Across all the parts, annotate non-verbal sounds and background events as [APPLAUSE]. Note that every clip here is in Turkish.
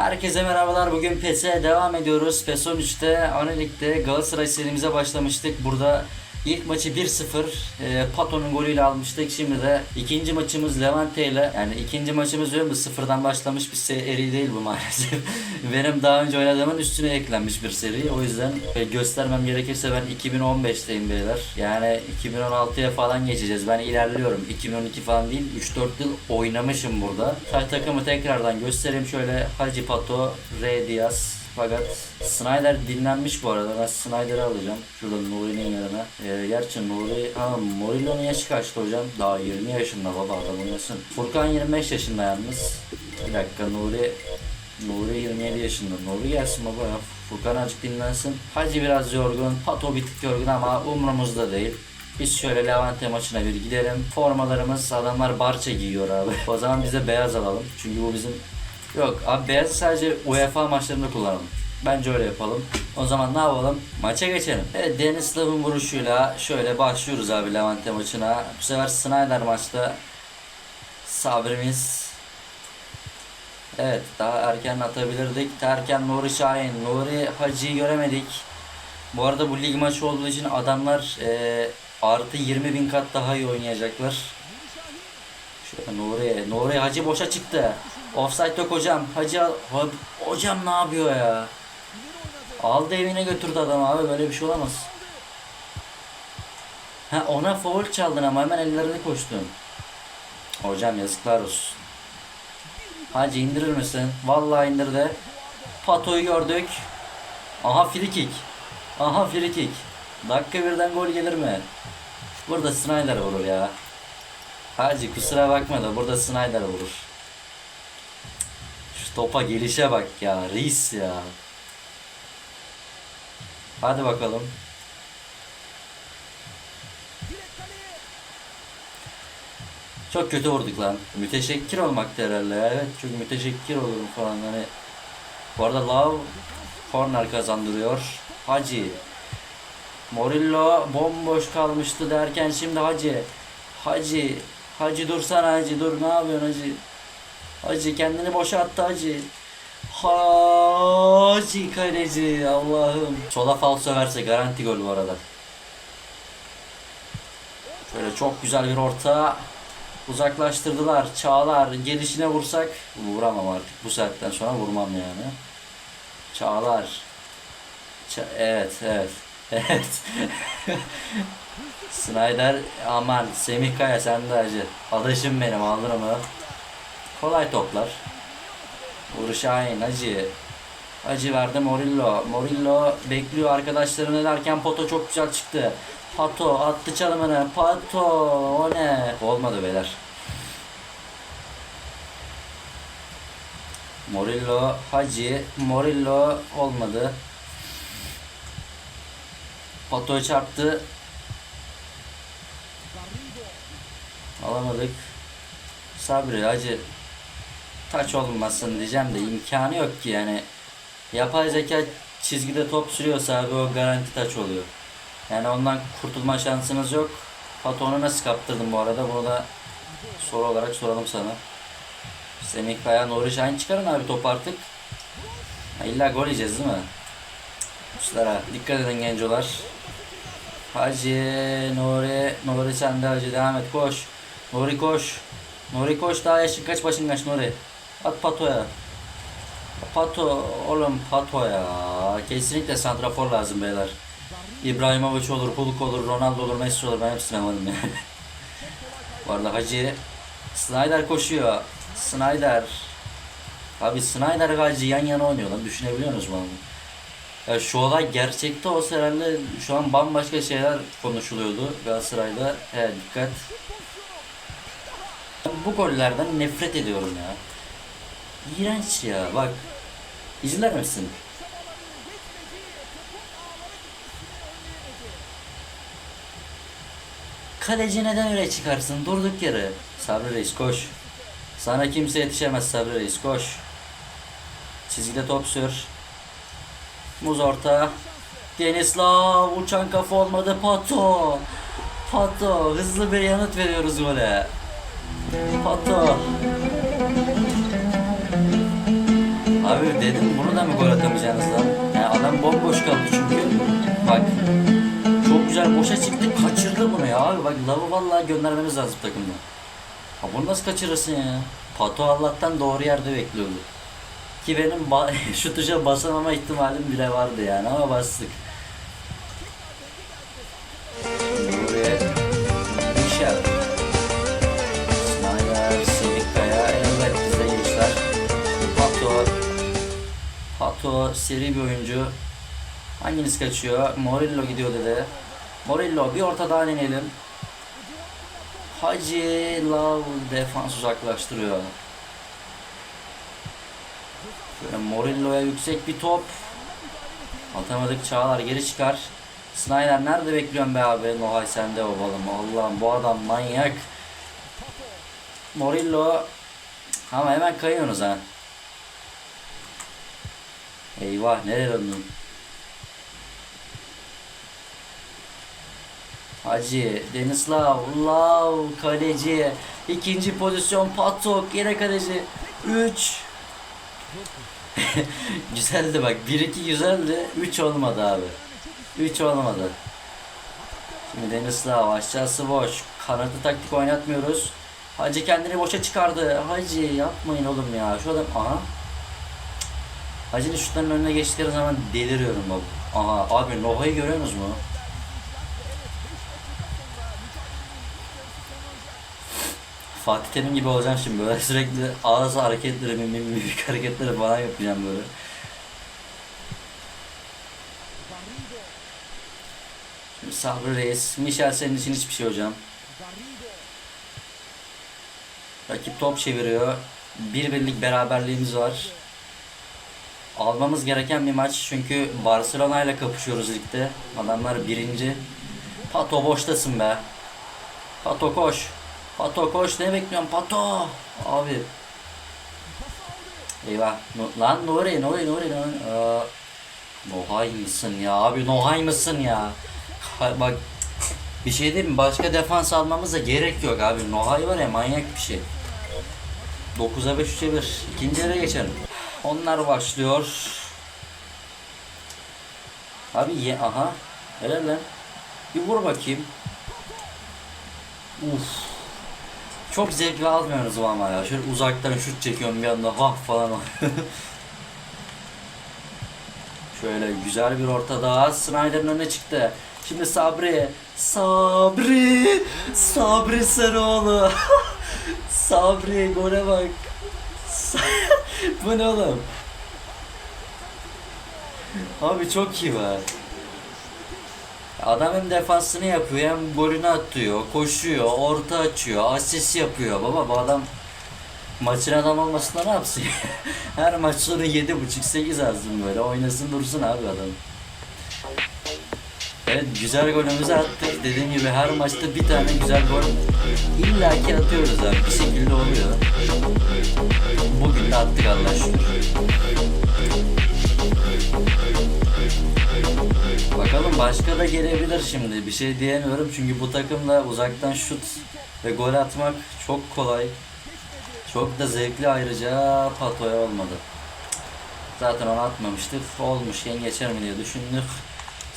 Herkese merhabalar. Bugün PES'e devam ediyoruz. PES 13'te Anolik'te Galatasaray serimize başlamıştık. Burada ilk maçı 1-0 e, Pato'nun golüyle almıştık. Şimdi de ikinci maçımız Levante ile yani ikinci maçımız diyorum da sıfırdan başlamış bir seri değil bu maalesef. [LAUGHS] Benim daha önce oynadığımın üstüne eklenmiş bir seri. O yüzden e, göstermem gerekirse ben 2015'teyim beyler. Yani 2016'ya falan geçeceğiz. Ben ilerliyorum. 2012 falan değil. 3-4 yıl oynamışım burada. Ta- takımı tekrardan göstereyim. Şöyle Hacı Pato, R. Diaz, fakat Snyder dinlenmiş bu arada. Ben Snyder'ı alacağım. Şurada Nuri'nin yerine. Ee, gerçi Nuri... Ha Murillo'nun yaşı kaçtı hocam? Daha 20 yaşında baba adam oynasın. Furkan 25 yaşında yalnız. Bir dakika Nuri... Nuri 27 yaşında. Nuri gelsin baba ya. Furkan azıcık dinlensin. Hacı biraz yorgun. Pato bir tık yorgun ama umurumuzda değil. Biz şöyle Levante maçına bir gidelim. Formalarımız adamlar barça giyiyor abi. O zaman biz de beyaz alalım. Çünkü bu bizim Yok abi beyaz sadece UEFA maçlarında kullanalım. Bence öyle yapalım. O zaman ne yapalım? Maça geçelim. Evet Deniz Lav'ın vuruşuyla şöyle başlıyoruz abi Levante maçına. Bu sefer Snyder maçta sabrimiz Evet daha erken atabilirdik. Erken Nuri Şahin, Nuri Hacı'yı göremedik. Bu arada bu lig maçı olduğu için adamlar eee, artı 20 bin kat daha iyi oynayacaklar. Şöyle Nuri, Nuri Hacı boşa çıktı. Offside yok hocam. Hacı hocam ne yapıyor ya? Aldı evine götürdü adam abi böyle bir şey olamaz. Ha ona foul çaldın ama hemen ellerini koştun. Hocam yazıklar olsun. Hacı indirir misin? Vallahi indirdi. Pato'yu gördük. Aha free kick. Aha free kick. Dakika birden gol gelir mi? Burada Snyder vurur ya. Hacı kusura bakma da burada Snyder vurur. Topa gelişe bak ya. Reis ya. Hadi bakalım. Çok kötü vurduk lan. Müteşekkir olmaktı herhalde. Evet çok müteşekkir olurum falan hani. Bu arada Love corner kazandırıyor. Hacı. Morillo bomboş kalmıştı derken şimdi Hacı. Hacı. Hacı dursana Hacı dur ne yapıyorsun Hacı? Hacı kendini boşa attı Hacı. Hacı kaleci Allah'ım. Sola falso verse garanti gol bu arada. Şöyle çok güzel bir orta. Uzaklaştırdılar. Çağlar gelişine vursak vuramam artık. Bu saatten sonra vurmam yani. Çağlar. Ça- evet, evet. [LAUGHS] Evet. Snyder aman Semih Kaya sen de acı. Adaşım benim alırım mı? Kolay toplar. Uğur Şahin acı. Acı verdi Morillo. Morillo bekliyor arkadaşlarını derken Poto çok güzel çıktı. Pato attı çalımını. Pato o ne? Olmadı beyler. Morillo Hacı. Morillo olmadı. Pato'ya çarptı. Alamadık. Sabri Hacı taç olmasın diyeceğim de imkanı yok ki yani. Yapay zeka çizgide top sürüyorsa abi o garanti taç oluyor. Yani ondan kurtulma şansınız yok. Patonu nasıl kaptırdın bu arada? Bunu da soru olarak soralım sana. Semih Kaya, Nuri Şahin çıkarın abi top artık. Ha, illa gol yiyeceğiz değil mi? Kuşlara dikkat edin gencolar. Hacı, Nuri, Nuri sen de Hacı devam et koş. Nuri koş. Nuri koş daha yaşın kaç başın kaç Nuri. At Pato'ya. Pato oğlum Pato ya. Kesinlikle santrafor lazım beyler. İbrahimovic olur, Hulk olur, Ronaldo olur, Messi olur. Ben hepsini varım yani. [LAUGHS] Bu arada Hacı Snyder koşuyor. Snyder. Abi Snyder ve Hacı yan yana oynuyor lan. Düşünebiliyor musunuz bunu? Ya şu olay gerçekte olsa herhalde şu an bambaşka şeyler konuşuluyordu Galatasaray'da. He dikkat. Bu gollerden nefret ediyorum ya. İğrenç ya bak. İzler misin? Kaleci neden öyle çıkarsın? Durduk yere. Sabri Reis koş. Sana kimse yetişemez Sabri Reis koş. Çizgide top sür. Muz orta. Denislav uçan kafa olmadı Pato. Pato hızlı bir yanıt veriyoruz gole. Pato. Abi dedim bunu da mı gol atamayacaksınız lan? Yani adam bomboş kaldı çünkü. Bak çok güzel boşa çıktı kaçırdı bunu ya abi bak lavı vallahi göndermemiz lazım takımda. Ha bunu nasıl kaçırırsın ya? Pato Allah'tan doğru yerde bekliyordu. Ki benim ba- [LAUGHS] şu tuşa basamama ihtimalim bile vardı yani ama bastık. Pato seri bir oyuncu. Hanginiz kaçıyor? Morillo gidiyor dedi. Morillo bir orta daha deneyelim. Hacı Lav defans uzaklaştırıyor. Şöyle Morillo'ya yüksek bir top. Atamadık Çağlar geri çıkar. Snyder nerede bekliyorsun be abi? Nohay sende o balım. Allah'ım bu adam manyak. Morillo ama hemen kayıyorsunuz ha. Eyvah nereye döndün? Hacı, Denislav, Lav, kaleci, ikinci pozisyon Patok, yine kaleci, 3 [LAUGHS] Güzeldi bak, 1-2 güzeldi, 3 olmadı abi. 3 olmadı. Şimdi Denislav, aşağısı boş, kanatlı taktik oynatmıyoruz. Hacı kendini boşa çıkardı, Hacı yapmayın oğlum ya, şu adam, aha Hacı'nın şutlarının önüne geçtikleri zaman deliriyorum bak Aha abi Noha'yı görüyorsunuz mu? Fatih Terim gibi olacağım şimdi böyle [LAUGHS] sürekli ağız hareketleri, mimik hareketleri falan yapacağım böyle. Şimdi Sabri Reis, Michel senin için hiçbir şey hocam. Rakip top çeviriyor. Bir birlik beraberliğimiz var. Almamız gereken bir maç çünkü Barcelona ile kapışıyoruz ligde. Adamlar birinci. Pato boştasın be. Pato koş. Pato koş ne bekliyorsun Pato? Abi. Eyvah. Lan Nuri Nuri Nuri Nuri. Aa, Nohay mısın ya abi Nohay mısın ya? Bak bir şey diyeyim mi? Başka defans almamıza gerek yok abi. Nohay var ya manyak bir şey. 9'a 5 3'e 1. İkinci yere geçelim. Onlar başlıyor. Abi ye aha. Helal lan. Bir vur bakayım. Uf. Çok zevkli almıyoruz ama ya. Şöyle uzaktan şut çekiyorum bir anda vah falan. [LAUGHS] Şöyle güzel bir orta daha. Snyder'ın önüne çıktı. Şimdi Sabri. Sabri. Sabri Sarıoğlu. [LAUGHS] Sabri gole bak. Bu ne oğlum? Abi çok iyi be. Adam hem defansını yapıyor hem golünü atıyor, koşuyor, orta açıyor, asist yapıyor. Baba bu adam maçın adam olmasında ne yapsın? [LAUGHS] Her maç sonu 7.5-8 lazım böyle. Oynasın dursun abi adam. Evet güzel golümüzü attık. Dediğim gibi her maçta bir tane güzel gol illaki atıyoruz abi. Bir şekilde oluyor. Bugün de attık Allah. Bakalım başka da gelebilir şimdi. Bir şey diyemiyorum çünkü bu takımda uzaktan şut ve gol atmak çok kolay. Çok da zevkli ayrıca patoya olmadı. Zaten onu atmamıştık. Olmuş geçer mi diye düşündük.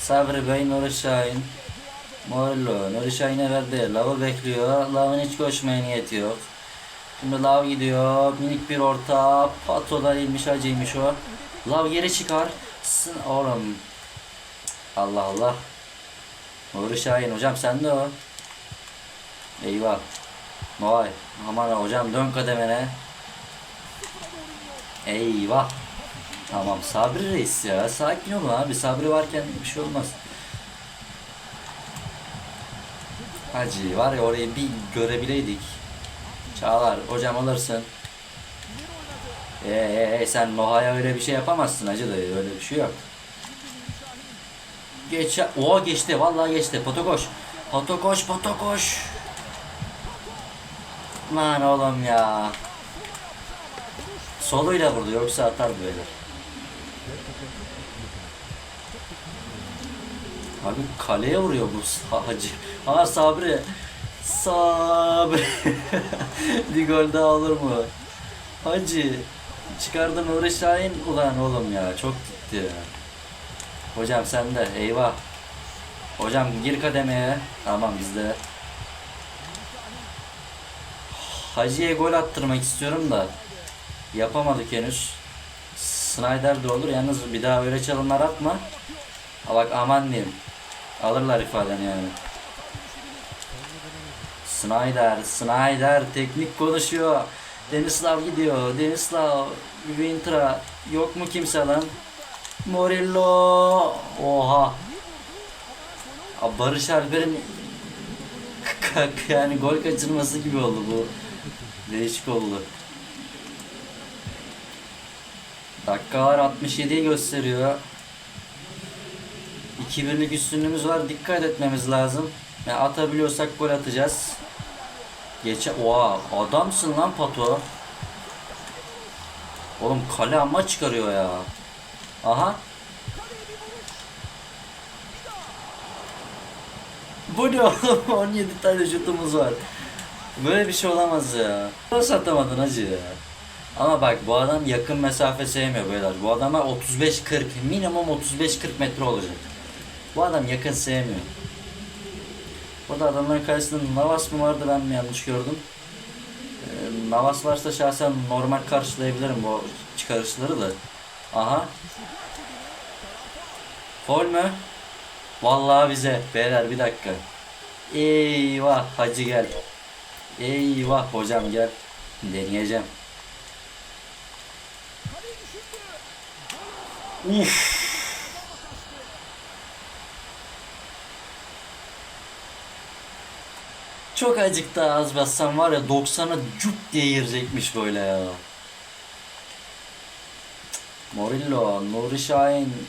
Sabri Bey, Nuri Şahin. Morlo, Nuri Şahin'e verdi. Lav'ı bekliyor. Lav'ın hiç koşmaya niyeti yok. Şimdi Lav gidiyor. Minik bir orta. Pato da değilmiş acıymış o. Lav geri çıkar. Sın oğlum. Allah Allah. Nuri Şahin hocam sen de o. Eyvah. Vay. Aman hocam dön kademene. Eyvah. Tamam Sabri Reis ya. Sakin olun abi. Sabri varken bir şey olmaz. Hacı var ya orayı bir görebileydik. Çağlar hocam alırsın. Eee ee, sen Noha'ya öyle bir şey yapamazsın hacı dayı. Öyle bir şey yok. Geç. Oha geçti. Vallahi geçti. Pato koş. Pato koş. Pato koş. Lan oğlum ya. Soluyla vurdu yoksa atar böyle. Abi kaleye vuruyor bu hacı. Aa Sabri. Sabri. [LAUGHS] bir gol daha olur mu? Hacı. Çıkardın Nuri Şahin. Ulan oğlum ya çok gitti. Hocam sen de eyvah. Hocam gir kademeye. Tamam bizde. Hacı'ya gol attırmak istiyorum da yapamadık henüz. Snyder de olur yalnız bir daha öyle çalımlar atma. Ha bak aman diyeyim. Alırlar ifadeni yani. Snyder, Snyder teknik konuşuyor. Denislav gidiyor. Denislav, Vintra yok mu kimse lan? Morillo. Oha. Abi Barış Alper'in [LAUGHS] yani gol kaçırması gibi oldu bu. Değişik oldu. Dakikalar 67'yi gösteriyor. 2-1'lik üstünlüğümüz var. Dikkat etmemiz lazım. Yani atabiliyorsak gol atacağız. Geçe Oha adamsın lan Pato. Oğlum kale amma çıkarıyor ya. Aha. Bu ne oğlum? [LAUGHS] 17 tane şutumuz var. Böyle bir şey olamaz ya. Nasıl atamadın hacı ya? Ama bak bu adam yakın mesafe sevmiyor beyler. Bu adama 35-40 minimum 35-40 metre olacak. Bu adam yakın sevmiyor. Burada adamların karşısında Navas mı vardı ben mi yanlış gördüm? Ee, Navas varsa şahsen normal karşılayabilirim bu çıkarışları da. Aha. Fol mü? Vallahi bize. Beyler bir dakika. Eyvah hacı gel. Eyvah hocam gel. Deneyeceğim. Uf. Çok acık daha az bassam var ya 90'a cuk diye girecekmiş böyle ya. Morillo, Nuri Şahin.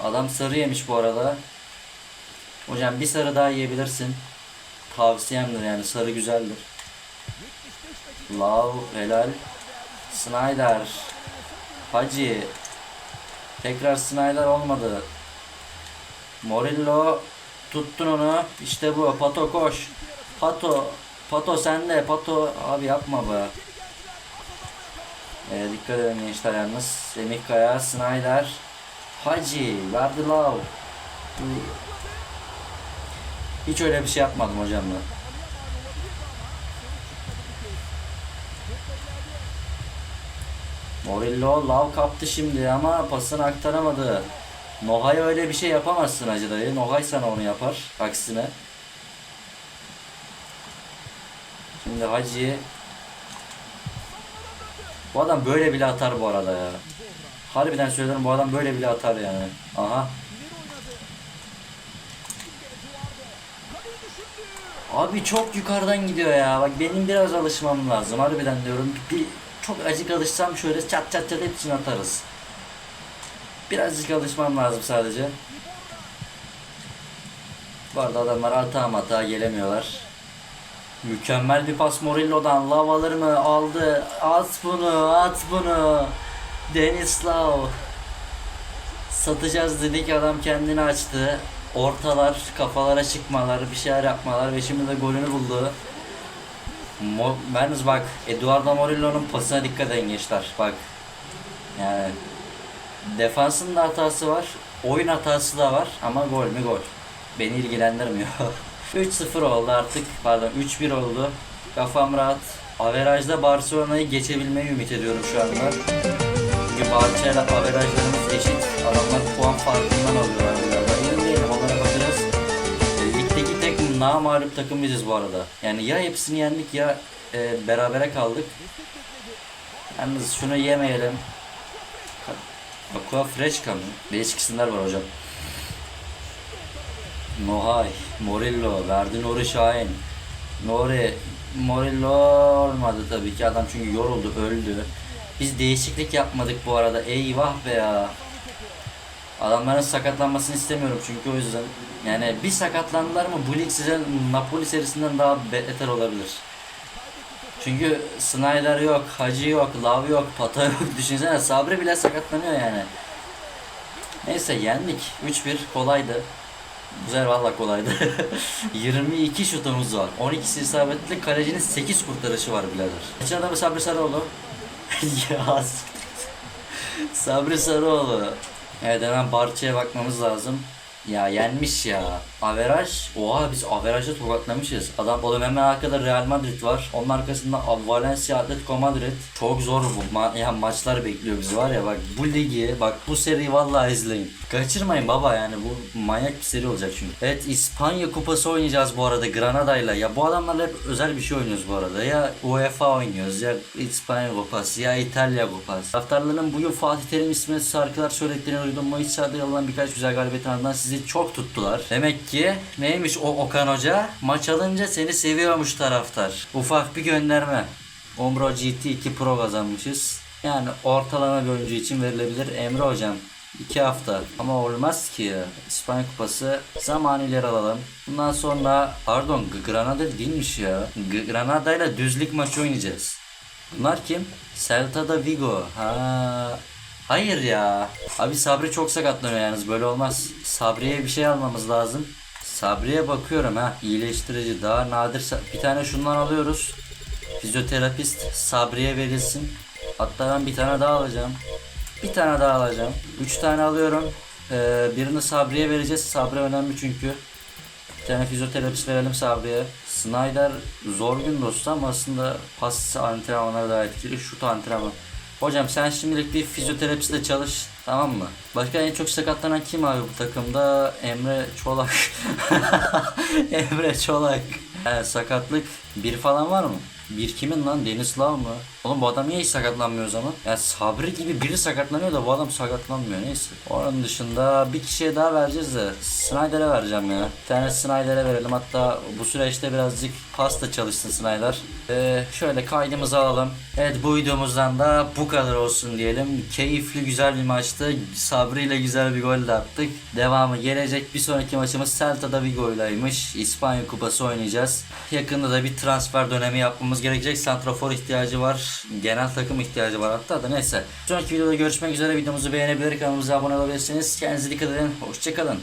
Adam sarı yemiş bu arada. Hocam bir sarı daha yiyebilirsin. Tavsiyemdir yani sarı güzeldir. Lav helal. Snyder. Hacı. Tekrar Snyder olmadı. Morillo tuttun onu. İşte bu. Pato koş. Pato. Pato sende. Pato abi yapma be. Ee, dikkat edin gençler yalnız. Semih Kaya, Snyder. Hacı. Verdi lav. Hiç öyle bir şey yapmadım hocam ben. Morillo lav kaptı şimdi ama pasını aktaramadı. Nohay öyle bir şey yapamazsın Hacı dayı. Nohay sana onu yapar. Aksine. Şimdi Hacı Bu adam böyle bile atar bu arada ya. Harbiden söylüyorum bu adam böyle bile atar yani. Aha. Abi çok yukarıdan gidiyor ya. Bak benim biraz alışmam lazım. Harbiden diyorum. Bir çok acık alışsam şöyle çat çat çat hepsini atarız. Birazcık alışmam lazım sadece. Bu arada adamlar hata hata gelemiyorlar. Mükemmel bir pas Morillo'dan. Lav alır mı? Aldı. At bunu, at bunu. Denislav. Satacağız dedik adam kendini açtı. Ortalar, kafalara çıkmalar, bir şeyler yapmalar ve şimdi de golünü buldu. Mo Yalnız bak Eduardo Morillo'nun pasına dikkat edin gençler. Bak yani defansın da hatası var. Oyun hatası da var ama gol mü gol. Beni ilgilendirmiyor. [LAUGHS] 3-0 oldu artık. Pardon 3-1 oldu. Kafam rahat. Averajda Barcelona'yı geçebilmeyi ümit ediyorum şu anda. Çünkü Barça ile averajlarımız eşit. Adamlar puan farkından alıyorlar Namağlup takım biziz bu arada. Yani ya hepsini yendik ya e, berabere kaldık. Yalnız şunu yemeyelim. Aqua Fresca mı? Değişik isimler var hocam. Nohay, Morillo, verdi Nuri Şahin. Nuri, Morillo olmadı tabii ki adam çünkü yoruldu, öldü. Biz değişiklik yapmadık bu arada. Eyvah be ya. Adamların sakatlanmasını istemiyorum çünkü o yüzden. Yani bir sakatlandılar mı bu lig size Napoli serisinden daha beter olabilir. Çünkü Snyder yok, Hacı yok, Lav yok, Pata yok. [LAUGHS] Düşünsene Sabri bile sakatlanıyor yani. Neyse yendik. 3-1 kolaydı. Güzel valla kolaydı. [LAUGHS] 22 şutumuz var. 12'si isabetli. Kalecinin 8 kurtarışı var birader. Kaçın adamı Sabri Sarıoğlu. [LAUGHS] ya. Sabri Sarıoğlu. Evet hemen Barça'ya bakmamız lazım. Ya yenmiş ya. Averaj. Oha biz averajda tokatlamışız. Adam oğlum hemen arkada Real Madrid var. Onun arkasında Valencia Atletico Madrid. Çok zor bu ma- ya maçlar bekliyor bizi var ya bak bu ligi bak bu seriyi vallahi izleyin. Kaçırmayın baba yani bu manyak bir seri olacak çünkü. Evet İspanya kupası oynayacağız bu arada Granada'yla. Ya bu adamlarla hep özel bir şey oynuyoruz bu arada. Ya UEFA oynuyoruz ya İspanya kupası ya İtalya kupası. Taraftarların bugün Fatih Terim ismine şarkılar söylediklerini duydum. Mayıs sahada alınan birkaç güzel galibiyetin ardından sizi çok tuttular. Demek ki neymiş o Okan Hoca? Maç alınca seni seviyormuş taraftar. Ufak bir gönderme. Umbro GT 2 Pro kazanmışız. Yani ortalama bir oyuncu için verilebilir. Emre hocam 2 hafta ama olmaz ki ya. İspanya Kupası zaman ileri alalım. Bundan sonra pardon Granada değilmiş ya. Granada ile düzlük maçı oynayacağız. Bunlar kim? Celta da Vigo. Ha. Hayır ya. Abi Sabri çok sakatlanıyor yalnız böyle olmaz. Sabri'ye bir şey almamız lazım. Sabri'ye bakıyorum ha. iyileştirici daha nadir. Bir tane şundan alıyoruz. Fizyoterapist Sabri'ye verilsin. Hatta ben bir tane daha alacağım. Bir tane daha alacağım. Üç tane alıyorum. Ee, birini Sabri'ye vereceğiz. Sabri önemli çünkü. Bir tane fizyoterapist verelim Sabri'ye. Snyder zor gün dostu ama aslında pas antrenmanları daha etkili. Şut antrenmanı. Hocam sen şimdilik bir fizyoterapistle çalış. Tamam mı? Başka en çok sakatlanan kim abi bu takımda? Emre Çolak. [LAUGHS] Emre Çolak. He, sakatlık bir falan var mı? Bir kimin lan? Deniz Lav mı? Oğlum bu adam niye hiç sakatlanmıyor o zaman? Ya Sabri gibi biri sakatlanıyor da bu adam sakatlanmıyor neyse. Onun dışında bir kişiye daha vereceğiz de Snyder'e vereceğim ya. Bir tane Snyder'e verelim hatta bu süreçte birazcık pasta çalışsın Snyder. Ee, şöyle kaydımızı alalım. Evet bu videomuzdan da bu kadar olsun diyelim. Keyifli güzel bir maçtı. Sabri ile güzel bir gol de attık. Devamı gelecek. Bir sonraki maçımız Celta'da Vigo'ylaymış. İspanya Kupası oynayacağız. Yakında da bir transfer dönemi yapmamız gerekecek. Santrafor ihtiyacı Genel takım ihtiyacı var hatta da neyse. Sonraki videoda görüşmek üzere. Videomuzu beğenebilir, kanalımıza abone olabilirsiniz. Kendinize dikkat edin. Hoşçakalın.